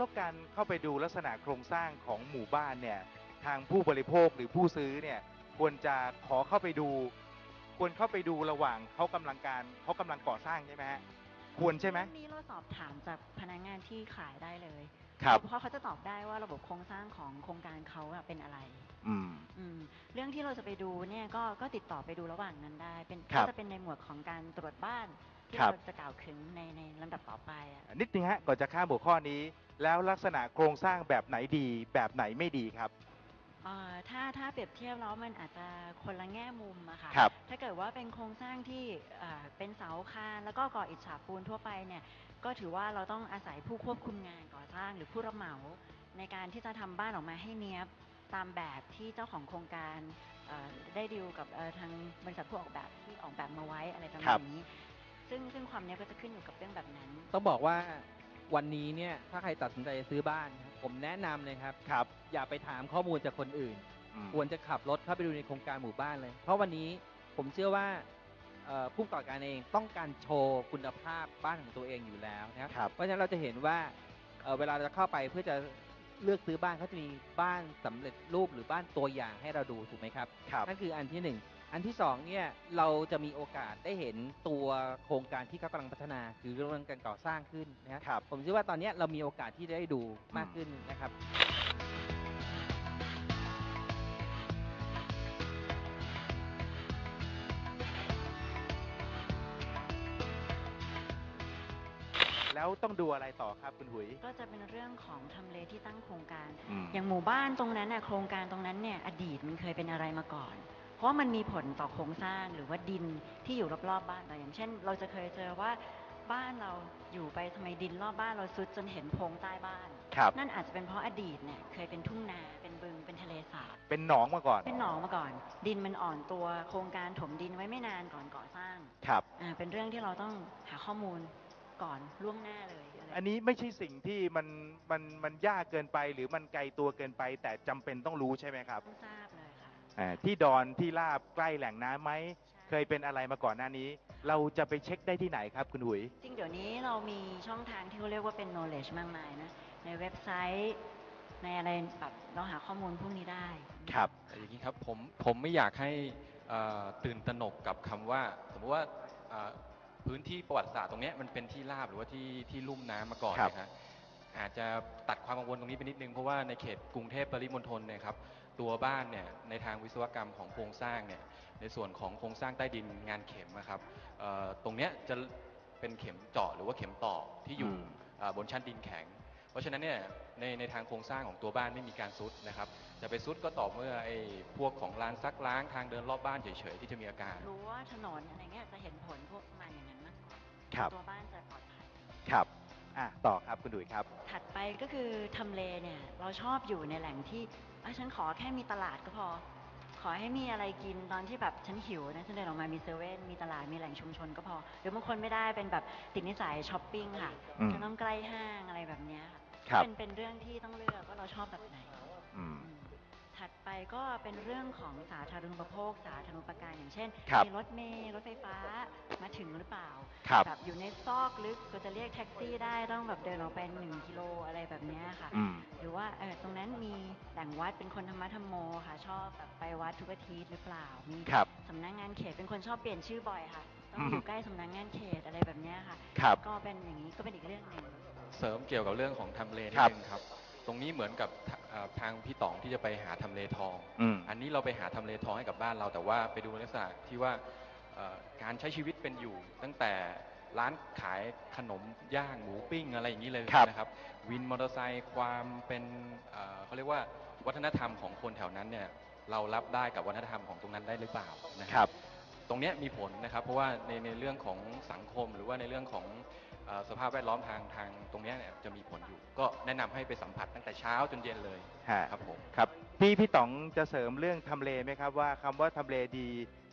แล้วการเข้าไปดูลักษณะโครงสร้างของหมู่บ้านเนี่ยทางผู้บริโภคหรือผู้ซื้อเนี่ยควรจะขอเข้าไปดู ควรเข้าไปดูระหว่างเขากำลังการเขากำลังก่อสร้างใช่ไหมฮะควรใช่ไหม เรื่องนี้เราสอบถามจากพนักงานที่ขายได้เลยครับ เพราะเขาจะตอบได้ว่าระบบโครงสร้างของโครงการเขาอะเป็นอะไร อืม อืมเรื่องที่เราจะไปดูเนี่ยก็ก็ติดต่อไปดูระหว่างนั้นได้ เป็นครัก็บจะเป็นในหมวดของการตรวจบ้าน ที่ครับ เราจะกล่าวถึงในในลำดับต่อไปอะนิดนึงฮะก่อนจะข้ามหัวข้อนี้ แล้วลักษณะโครงสร้างแบบไหนดี แบบไหนไม่ดีครับ เอ่อถ้าถ้าเปรียบเทียบแล้วมันอาจจะคนละแง่มุมอะค่ะ ครับถ้าเกิดว่าเป็นโครงสร้างที่เอ่อเป็นเสาคานแล้วก็ก่ออิฐฉาบปูนทั่วไปเนี่ยก็ถือว่าเราต้องอาศัยผู้ควบคุมงานก่อสร้างหรือผู้รับเหมา ในการที่จะทำบ้านออกมาให้เนี้ยบตามแบบที่เจ้าของโครงการเอ่อได้ดีลกับเอ่อทางบริษัทผู้ออกแบบที่ออกแบบมาไว้อะไรประครัมาบณนี้ ซึ่งซึ่งความเนี้ยบก็จะขึ้นอยู่กับเรื่องแบบนั้น ต้องบอกว่าวันนี้เนี่ยถ้าใครตัดสินใจจะซื้อบ้านนะครับผมแนะนำเลยครับ ครับอย่าไปถามข้อมูลจากคนอื่น อืมควรจะขับรถเข้าไปดูในโครงการหมู่บ้านเลย เพราะวันนี้ผมเชื่อว่าเอ่อผู้ประกอบการเองต้องการโชว์คุณภาพบ้านของตัวเองอยู่แล้วนะครับครับ เพราะฉะนั้นเราจะเห็นว่าเอ่อเวลาเราจะเข้าไปเพื่อจะเลือกซื้อบ้านเขาจะมีบ้านสำเร็จรูปหรือบ้านตัวอย่างให้เราดูถูกไหมครับครับ นั่นคืออันที่หนึ่ง อันที่สองเนี่ยเราจะมีโอกาสได้เห็นตัวโครงการที่เขากำลังพัฒนา คือเรื่องการก่อสร้างขึ้นนะคครัรับ ผมเชื่อว่าตอนเนี้ยเรามีโอกาสที่จะได้ดูมากอืมขึ้นนะครับ แล้วต้องดูอะไรต่อครับคุณหุย ก็จะเป็นเรื่องของทำเลที่ตั้งโครงการอืมอย่างหมู่บ้านตรงนั้นน่ะโครงการตรงนั้นเนี่ยอดีตมันเคยเป็นอะไรมาก่อน เพราะว่ามันมีผลต่อโครงสร้างหรือว่าดินที่อยู่รอบๆบ้านเราอย่างเช่น เราจะเคยเจอว่าบ้านเราอยู่ไปทำไมดินรอบบ้านเราซุดจนเห็นโพรงใต้บ้าน ครับ นั่นอาจจะเป็นเพราะอดีตเนี่ยเคยเป็นทุ่งนาเป็นบึงเป็นทะเลสาบเป็นหนองมาก่อน เป็นหนองมาก่อน ดินมันอ่อนตัวโครงการถมดินไว้ไม่นานก่อนก่อสร้างครับ อ่าเป็นเรื่องที่เราต้องหาข้อมูลก่อนล่วงหน้าเลยอะไรอันนี้ไม่ใช่สิ่งที่มันมันมันยากเกินไปหรือมันไกลตัวเกินไป แต่จำเป็นต้องรู้ใช่ไหมครับ ต้องทราบเลยค่ะ อ่าที่ดอนที่ลาบใกล้แหล่งน้ำไหมใช่เคยเป็นอะไรมาก่อนหน้านี้ เราจะไปเช็คได้ที่ไหนครับคุณหุย จริงเดี๋ยวนี้เรามีช่องทางที่เขาเรียกว่าเป็น knowledge มากมายนะ ในเว็บไซต์ ในอะไรแบบเราหาข้อมูลพวกนี้ได้ ครับอย่างนี้ครับผมผมไม่อยากให้เอ่อตื่นตระหนกกับคำว่าสมมติว่าเอ่อพื้นที่ประวัติศาสตร์ตรงเนี้ยมันเป็นที่ราบหรือว่าที่ที่ลุ่มน้ำมาก่อนครับ นะฮะอาจจะตัดความกังวลตรงนี้ไปนิดนึงเพราะว่าในเขตกรุงเทพปริมณฑลเนี่ยครับ ตัวบ้านเนี่ยในทางวิศวกรรมของโครงสร้างเนี่ยในส่วนของโครงสร้างใต้ดินงานเข็มนะครับเอ่อตรงเนี้ยจะเป็นเข็มเจาะหรือว่าเข็มต่อที่อยู่อืมอ่าบนชั้นดินแข็ง เพราะฉะนั้นเนี่ยในในทางโครงสร้างของตัวบ้านไม่มีการซุดนะครับจะไปซุดก็ต่อเมื่อไอ้พวกของร้านซักล้างทางเดินรอบบ้านเฉยๆที่จะมีอาการ รู้ว่าถนนอะไรเงี้ยจะเห็นผลพวกประมาณอย่างนั้นมากกว่าครับตัวบ้านจะปลอดภัยครับ อะต่อครับคุณดุยครับ ถัดไปก็คือทำเลเนี่ย เราชอบอยู่ในแหล่งที่อะฉันขอแค่มีตลาดก็พอ ขอให้มีอะไรกินตอนที่แบบฉันหิวนะฉันเดินออกมามีเซเว่นมีตลาดมีแหล่งชุมชนก็พอ หรือบางคนไม่ได้เป็นแบบติดนิสัยช้อปปิ้งค่ะอืมจะต้องใกล้ห้างอะไรแบบเนี้ยค่ะครับ เป็นเป็นเรื่องที่ต้องเลือกว่าเราชอบแบบไหน อืม อืม ถัดไปก็เป็นเรื่องของสาธารณูปโภค สาธารณูปการอย่างเช่นครับมีรถเมล์รถไฟฟ้ามาถึงหรือเปล่าครับแบบอยู่ในซอกลึกก็จะเรียกแท็กซี่ได้ต้องแบบเดินออกไปหนึ่งกิโลอะไรแบบเนี้ยค่ะ อืม หรือว่าเออตรงนั้นมีแหล่งวัดเป็นคนธรรมะธรรมโมค่ะ ชอบแบบไปวัดทุกอาทิตย์หรือเปล่ามีครับ สำนักงานเขตเป็นคนชอบเปลี่ยนชื่อบ่อยค่ะ ต้องอืมอยู่ใกล้สำนักงานเขตอะไรแบบเนี้ยค่ะ ครับ ก็เป็นอย่างนี้ก็เป็นอีกเรื่องหนึ่ง เสริมเกี่ยวกับเรื่องของทำเลนิครัดบนึงครับ ตรงนี้เหมือนกับทาเอ่อทางพี่ต๋องที่จะไปหาทำเลทอง อืม อันนี้เราไปหาทำเลทองให้กับบ้านเรา แต่ว่าไปดูในลักษณะที่ว่าเอ่อการใช้ชีวิตเป็นอยู่ ตั้งแต่ร้านขายขนมย่างหมูปิ้งอะไรอย่างนี้เลยครับ นะครับวินมอเตอร์ไซค์ความเป็นเอ่อเขาเรียกว่าวัฒนธรรมของคนแถวนั้นเนี่ยเรารับได้กับวัฒนธรรมของตรงนั้นได้หรือเปล่านะครับตรงเนี้ยมีผลนะครับ เพราะว่าในในเรื่องของสังคมหรือว่าในเรื่องของเอ่อ สภาพแวดล้อมทางทางตรงเนี้ยเนี่ยจะมีผลอยู่ ก็แนะนำให้ไปสัมผัสตั้งแต่เช้าจนเย็นเลยฮะ ครับผม ครับพี่พี่ต๋องจะเสริมเรื่องทำเลไหมครับว่าคำว่าทำเลดี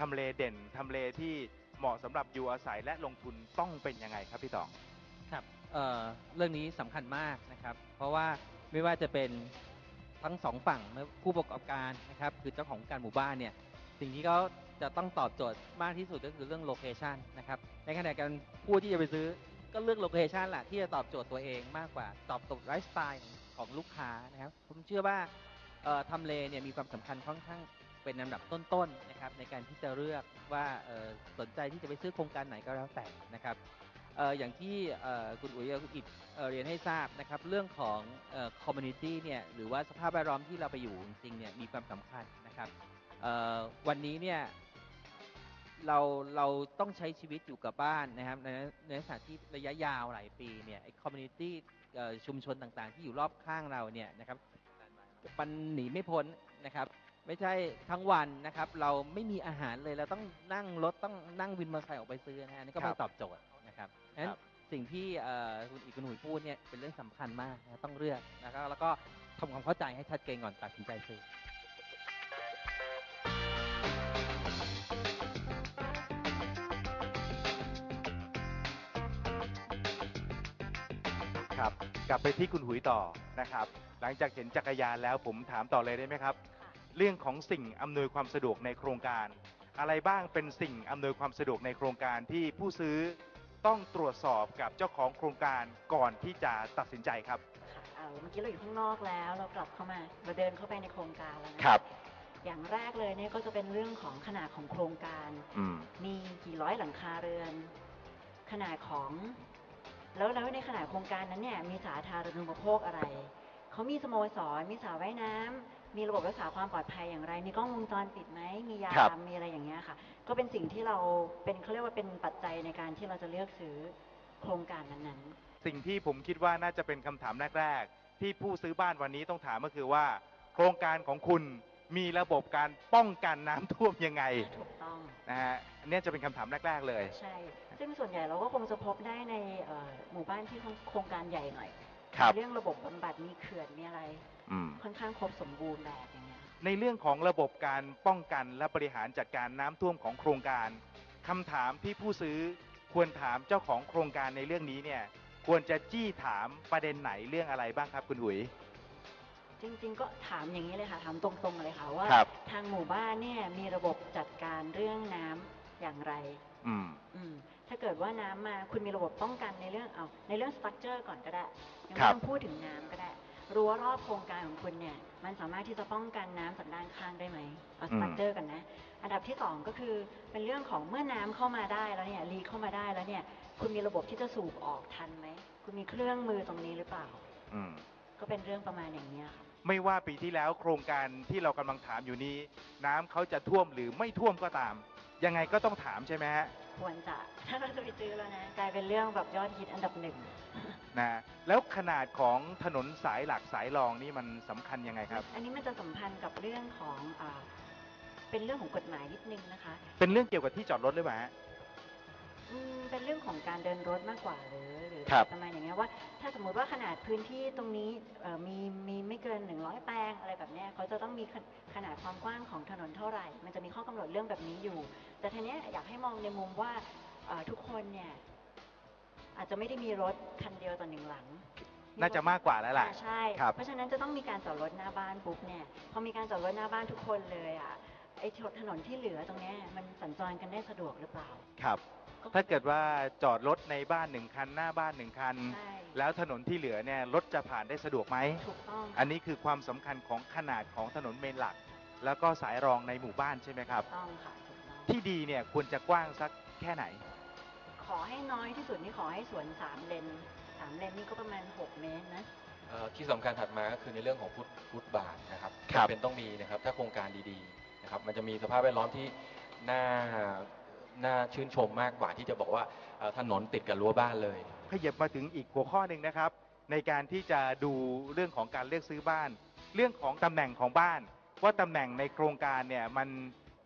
ทำเลเด่นทำเลที่เหมาะสำหรับอยู่อาศัยและลงทุนต้องเป็นยังไงครับพี่ต๋อง ครับเอ่อเรื่องนี้สำคัญมากนะครับ เพราะว่าไม่ว่าจะเป็นทั้งสองฝั่งไม่ผู้ประกอบการนะครับคือเจ้าของการหมู่บ้านเนี่ยสิ่งที่เขาจะต้องตอบโจทย์มากที่สุดก็คือเรื่องโลเคชันนะครับในขณะเดียวกันผู้ที่จะไปซื้อ ก็เลือกโลเคชันแหละที่จะตอบโจทย์ตัวเองมากกว่าตอบโจทย์ไลฟ์สไตล์ของลูกค้านะครับ ผมเชื่อว่าทำเลเนี่ยมีความสำคัญค่อนข้างเป็นลำดับต้นๆนะครับในการที่จะเลือกว่าสนใจที่จะไปซื้อโครงการไหนก็แล้วแต่นะครับออย่างที่คุณอุ๋ยกับคุณอิดเรียนให้ทราบนะครับเรื่องของคอมมูนิตี้เนี่ยหรือว่าสภาพแวดล้อมที่เราไปอยู่จริงๆเนี่ยมีความสำคัญนะครับวันนี้เนี่ย เราเราต้องใช้ชีวิตอยู่กับบ้านนะครับในในลักษณะที่ระยะยาวหลายปีเนี่ยไอ้คอมมูนิตี้ชุมชนต่างๆ ที่อยู่รอบข้างเราเนี่ยนะครับมันหนีไม่พ้นนะครับ ไม่ใช่ทั้งวันนะครับ เราไม่มีอาหารเลยเราต้องนั่งรถต้องนั่งวินมอเตอร์ไซค์ออกไปซื้อนะฮะอันนี่ก็ครัไม่บตอบโจทย์นะครับนั้นครับสิ่งที่เอ่อคุณอีกคุณหนุ่ยพูดเนี่ยเป็นเรื่องสำคัญมากนะต้องเลือกนะครับแล้วก็ทำความเข้าใจให้ชัดเจนก่อนตัดสินใจซื้อ ครับ กลับไปที่คุณหุยต่อนะครับ หลังจากเห็นจักรยานแล้วผมถามต่อเลยได้ไหมครับ เรื่องของสิ่งอำนวยความสะดวกในโครงการ อะไรบ้างเป็นสิ่งอำนวยความสะดวกในโครงการที่ผู้ซื้อต้องตรวจสอบกับเจ้าของโครงการก่อนที่จะตัดสินใจครับค่ะเอ่อเมื่อกี้เราอยู่ข้างนอกแล้วเรากลับเข้ามาเราเดินเข้าไปในโครงการแล้วนะครับอย่างแรกเลยเนี่ยก็จะเป็นเรื่องของขนาดของโครงการ อืมมีกี่ร้อยหลังคาเรือน ขนาดของ แล้วแล้วในขนาดโครงการนั้นเนี่ยมีสาธารณูปโภคอะไร เขามีสโมสร มีสระว่ายน้ำมีระบบรักษาความปลอดภัยอย่างไร มีกล้องวงจรปิดไหม มียาครับ มมีอะไรอย่างเงี้ยค่ะ ก็เป็นสิ่งที่เราเป็นเขาเรียกว่าเป็นปัจจัยในการที่เราจะเลือกซื้อโครงการนั้นๆ สิ่งที่ผมคิดว่าน่าจะเป็นคำถามแรก ๆ ที่ผู้ซื้อบ้านวันนี้ต้องถามก็คือว่า โครงการของคุณ มีระบบการป้องกันน้ำท่วมยังไงถูกต้อง นะฮะอันเนี้ยจะเป็นคำถามแรก ๆ เลย ใช่ ซึ่งส่วนใหญ่เราก็คงจะพบได้ในเอ่อหมู่บ้านที่โครงการใหญ่หน่อย ครับ เรื่องระบบบำบัดมีเขื่อนมีอะไร อืม ค่อนข้างครบสมบูรณ์แบบอย่างเงี้ย ในเรื่องของระบบการป้องกันและบริหารจัดการน้ำท่วมของโครงการคำถามที่ผู้ซื้อควรถามเจ้าของโครงการในเรื่องนี้เนี่ย ควรจะจี้ถามประเด็นไหนเรื่องอะไรบ้างครับคุณหุย จริงๆ ก็ถามอย่างนี้เลยค่ะ ถามตรงๆเลยค่ะว่า ครับ ทางหมู่บ้านเนี่ยมีระบบจัดการเรื่องน้ำอย่างไร อืม อืมถ้าเกิดว่าน้ำมาคุณมีระบบป้องกันในเรื่องเอาในเรื่องสตรัคเจอร์ก่อนก็ได้ยังครัไม่บ ต้องพูดถึงน้ำก็ได้รั้วรอบโครงการของคุณเนี่ยมันสามารถที่จะป้องกันน้ำจากด้านข้างได้ไหมเอาสตรัคเจอร์กันนะ อันดับที่สองก็คือเป็นเรื่องของเมื่อน้ำเข้ามาได้แล้วเนี่ยรีเข้ามาได้แล้วเนี่ยคุณมีระบบที่จะสูบออกทันไหมคุณมีเครื่องมือตรงนี้หรือเปล่า อืม ก็เป็นเรื่องประมาณอย่างเนี้ยค่ะ ไม่ว่าปีที่แล้วโครงการที่เรากำลังถามอยู่นี้ น้ำเขาจะท่วมหรือไม่ท่วมก็ตาม ยังไงก็ต้องถามใช่ไหมฮะควรจะถ้าเราจะไปซื้อแล้วนะกลายเป็นเรื่องแบบยอดฮิตอันดับหนึ่งนะแล้วขนาดของถนนสายหลักสายรองนี่มันสำคัญยังไงครับ อันนี้มันจะสัมพันธ์กับเรื่องของอ่าเป็นเรื่องของกฎหมายนิดนึงนะคะ เป็นเรื่องเกี่ยวกับที่จอดรถหรือเปล่าฮะ อืมเป็นเรื่องของการเดินรถมากกว่าหรือหรือครับ ประมาณอย่างเงี้ยว่า ถ้าสมมุติว่าขนาดพื้นที่ตรงนี้เอ่อมีมีไม่เกิน 100 แปลงอะไรแบบเนี้ยเขาจะต้องมีขนขนาดความกว้างของถนนเท่าไหร่ มันจะมีข้อกำหนดเรื่องแบบนี้อยู่ แต่ทีเนี้ยอยากให้มองในมุมว่าเอ่อทุกคนเนี่ย อาจจะไม่ได้มีรถคันเดียวต่อหนึ่งหลัง น่าจะมากกว่าแล้วล่ะ อ่าใช่ ครับ เพราะฉะนั้นจะต้องมีการจอดรถหน้าบ้านปุ๊บเนี่ย พอมีการจอดรถหน้าบ้านทุกคนเลยอะ ไอ้ถนนที่เหลือตรงเนี้ยมันสัญจรกันได้สะดวกหรือเปล่า ครับก็ ถ้าเกิดว่าจอดรถในบ้านหนึ่งคันหน้าบ้านหนึ่งคัน ใช่ แล้วถนนที่เหลือเนี่ยรถจะผ่านได้สะดวกไหม ถูกต้องอันนี้คือความสำคัญของขนาดของถนนเมนหลัก แล้วก็สายรองในหมู่บ้านใช่ไหมครับถูกต้องค่ะถูกต้องที่ดีเนี่ยควรจะกว้างสักแค่ไหน ขอให้น้อยที่สุดนี่ขอให้สวนสามเลนสามเลนนี่ก็ประมาณ 6 เมตรนะ เอ่อที่สำคัญถัดมาก็คือในเรื่องของฟุตฟุตบาทนะครับครับ จำเป็นต้องมีนะครับถ้าโครงการดีๆนะครับมันจะมีสภาพแวดล้อมที่น่า น่าชื่นชมมากกว่าที่จะบอกว่าเอ่อถนนติดกับรั้วบ้านเลย ขยับมาถึงอีกหัวข้อหนึ่งนะครับ ในการที่จะดูเรื่องของการเลือกซื้อบ้าน เรื่องของตำแหน่งของบ้าน ว่าตำแหน่งในโครงการเนี่ยมัน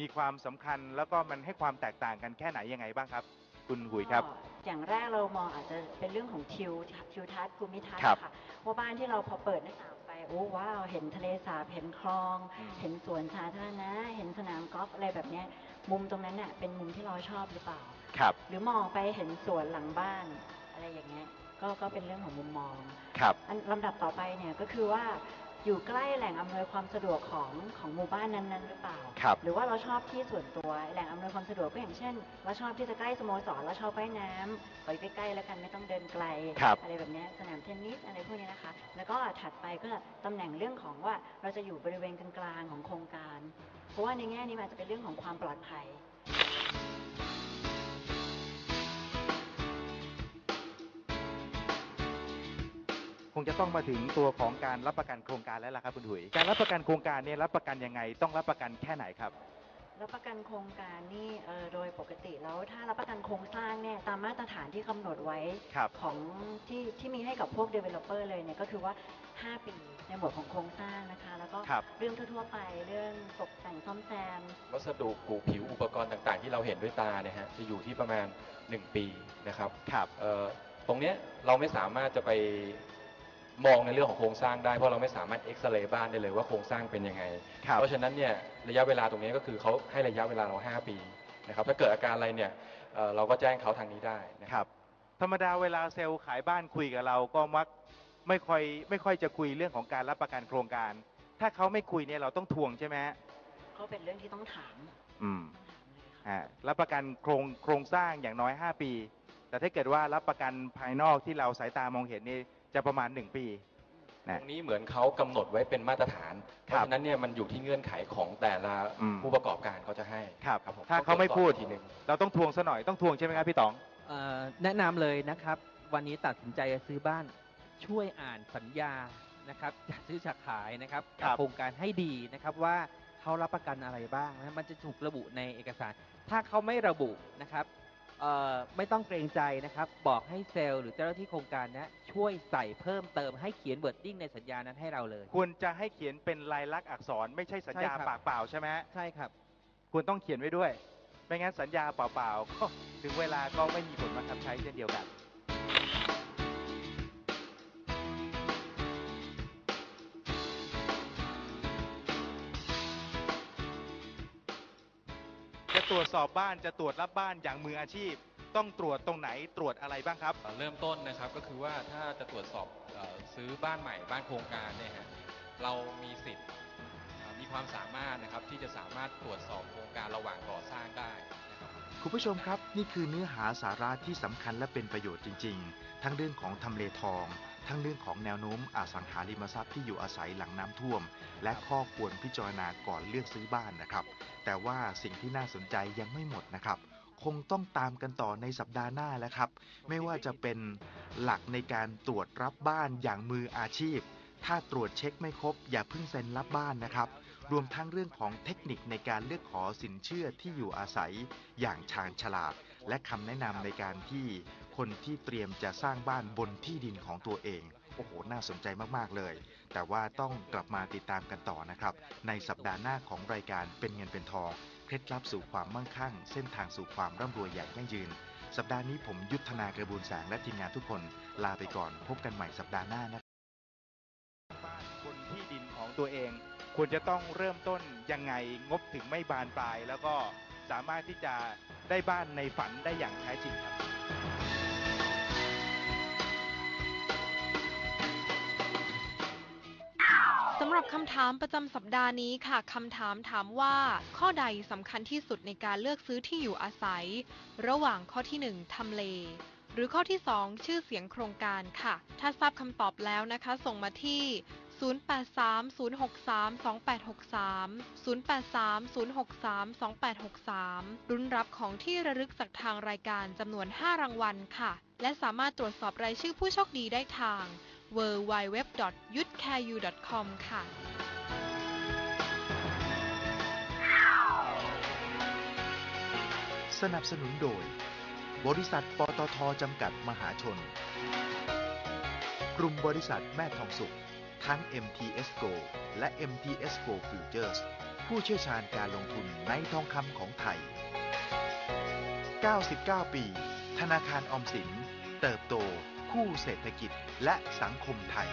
มีความสำคัญแล้วก็มันให้ความแตกต่างกันแค่ไหนยังไงบ้างครับ คุณหุยครับก็อย่างแรกเรามองอาจจะเป็นเรื่องของทิวทิวทัศน์ภูมิทัศน์ครับ ค่ะว่าบ้านที่เราพอเปิดหน้าต่างไปโอ้ว้าวเห็นทะเลสาบเห็นคลองอืมเห็นสวนสาธารณะเห็นสนามกอล์ฟอะไรแบบเนี้ย มุมตรงนั้นน่ะเป็นมุมที่เราชอบหรือเปล่า ครับ หรือมองไปเห็นสวนหลังบ้านอะไรอย่างเงี้ยก็ก็เป็นเรื่องของมุมมองครับ อันลำดับต่อไปเนี่ยก็คือว่า อยู่ใกล้แหล่งอำนวยความสะดวกของของหมู่บ้านนั้นๆหรือเปล่า ครับหรือว่าเราชอบที่ส่วนตัวแหล่งอำนวยความสะดวกก็อย่างเช่นเราชอบที่จะใกล้สโมสรเราชอบว่ายน้ำไปใกล้ๆแล้วกันไม่ต้องเดินไกล ครับ อะไรแบบเนี้ยสนามเทนนิสอะไรพวกนี้นะคะ แล้วก็ถัดไปก็ตำแหน่งเรื่องของว่าเราจะอยู่บริเวณกลางๆของโครงการ เพราะว่าในแง่นี้มันอาจจะเป็นเรื่องของความปลอดภัย คงจะต้องมาถึงตัวของการรับประกันโครงการแล้วล่ะครับคุณถุย การรับประกันโครงการเนี่ยรับประกันยังไง ต้องรับประกันแค่ไหนครับ รับประกันโครงการนี่เอ่อโดยปกติแล้วถ้ารับประกันโครงสร้างเนี่ยตามมาตรฐานที่กำหนดไว้ครับของที่ที่มีให้กับพวก developer เลยเนี่ยก็คือว่า 5 ปีในหมวดของโครงสร้างนะคะ แล้วก็ครับ เรื่องทั่วๆไปเรื่องตกแต่งซ่อมแซม วัสดุปลูกผิวอุปกรณ์ต่างๆ ที่เราเห็นด้วยตาเนี่ยฮะจะอยู่ที่ประมาณ 1 ปีนะครับครับ เอ่อตรงเนี้ยเราไม่สามารถจะไป มองในเรื่องของโครงสร้างได้เพราะเราไม่สามารถเอ็กซเรย์บ้านได้เลยว่าโครงสร้างเป็นยังไง ครับเพราะฉะนั้นเนี่ยระยะเวลาตรงนี้ก็คือเขาให้ระยะเวลาเรา 5 ปีนะครับถ้าเกิดอาการอะไรเนี่ยเอ่อเราก็แจ้งเขาทางนี้ได้นะคครับ รับ ธรรมดาเวลาเซลล์ขายบ้านคุยกับเราก็มักไม่ค่อยไม่ค่อยจะคุยเรื่องของการรับประกันโครงการ ถ้าเขาไม่คุยเนี่ยเราต้องทวงใช่ไหมฮะก็เป็นเรื่องที่ต้องถามอืมต้องถามเลยค่ะอ่ารับประกันโครงโครงสร้างอย่างน้อย 5 ปี แต่ถ้าเกิดว่ารับประกันภายนอกที่เราสายตามองเห็นนี่ จะประมาณ 1 ปีตนะรงนี้เหมือนเขากำหนดไว้เป็นมาตรฐาน เพครับราะฉะนั้นเนี่ยมันอยู่ที่เงื่อนไขของแต่ละอืม ผู้ประกอบการเขาจะให้ครับผมถ้าเขาไม่พูด ต้องตรวจสอบอีกทีหนึ่งเราต้องทวงซะหน่อยต้องทวงใช่ไหมครับพี่ต๋อง เอ่อแนะนำเลยนะครับ วันนี้ตัดสินใจจะซื้อบ้านช่วยอ่านสัญญานะครับจะซื้อจะขายนะครับครักับโครงการให้ดีนะครับว่าเขารับประกันอะไรบ้างนะมันจะถูกระบุในเอกสาร ถ้าเขาไม่ระบุนะครับ เอ่อไม่ต้องเกรงใจนะครับ บอกให้เซลล์หรือเจ้าหน้าที่โครงการนะช่วยใส่เพิ่มเติมให้เขียนเบิร์ดดิ้งในสัญญานั้นให้เราเลย ควรจะให้เขียนเป็นลายลักษณ์อักษรไม่ใช่สัญญาใช่ครับ ปากเปล่าใช่ไหมฮะใช่ครับ ควรต้องเขียนไว้ด้วย ไม่งั้นสัญญาเปล่าๆก็ถึงเวลาก็ไม่มีผลบังคับใช้เช่นเดียวกัน รวจสอบบ้านจะตรวจรับบ้านอย่างมืออาชีพ ต้องตรวจตรงไหนตรวจอะไรบ้างครับ เริ่มต้นนะครับก็คือว่าถ้าจะตรวจสอบเออซื้อบ้านใหม่บ้านโครงการเนี่ยฮะเรามีสิทธิ์เอ่อมีความสามารถนะครับที่จะสามารถตรวจสอบโครงการระหว่างก่อสร้างได้นะครับคุณผู้ชมครับ นี่คือเนื้อหาสาระที่สำคัญและเป็นประโยชน์จริง ๆ ทั้งเรื่องของทำเลทอง ทั้งเรื่องของแนวโน้มอสังหาริมทรัพย์ที่อยู่อาศัยหลังน้ำท่วม และข้อควรพิจารณาก่อนเลือกซื้อบ้านนะครับ แต่ว่าสิ่งที่น่าสนใจยังไม่หมดนะครับ คงต้องตามกันต่อในสัปดาห์หน้าแล้วครับ ไม่ว่าจะเป็นหลักในการตรวจรับบ้านอย่างมืออาชีพ ถ้าตรวจเช็คไม่ครบ อย่าเพิ่งเซ็นรับบ้านนะครับรวมทั้งเรื่องของเทคนิคในการเลือกขอสินเชื่อที่อยู่อาศัยอย่างชาญฉลาด และคำแนะนำในการที่ คนที่เตรียมจะสร้างบ้านบนที่ดินของตัวเอง โอ้โห น่าสนใจมาก ๆ เลย แต่ว่าต้องกลับมาติดตามกันต่อนะครับ ในสัปดาห์หน้าของรายการเป็นเงินเป็นทอง เคล็ดลับสู่ความมั่งคั่ง เส้นทางสู่ความร่ำรวยอย่างยั่งยืน สัปดาห์นี้ผมยุทธนากระบูลแสงและทีมงานทุกคน ลาไปก่อน พบกันใหม่สัปดาห์หน้านะบ้านบนที่ดินของตัวเอง ควรจะต้องเริ่มต้นยังไงงบถึงไม่บานปลาย แล้วก็สามารถที่จะได้บ้านในฝันได้อย่างแท้จริงครับำหรับคำถามประจำสัปดาห์นี้ค่ะคำถามถามว่า ข้อใดสำคัญที่สุดในการเลือกซื้อที่อยู่อาศัย ระหว่างข้อที่ 1 ทำเล หรือข้อที่ 2 ชื่อเสียงโครงการค่ะ ถ้าทราบคำตอบแล้วนะคะ ส่งมาที่ 0830632863 0830632863 รุ้นรับของที่ระลึกจากทางรายการจำนวน 5 รางวัลค่ะ และสามารถตรวจสอบรายชื่อผู้โชคดีได้ทาง w w w y u t c a r e u c o m ค่ะสนับสนุนโดย บริษัทปตทจำกัดมหาชน กลุ่มบริษัทแม่ทองสุข ทั้ง MTS GO และ MTS GO Futures ผู้เชี่ยวชาญการลงทุนในทองคำของไทย 99 ปี ธนาคารออมสิน เติบโต คู่เศรษฐกิจและสังคมไทย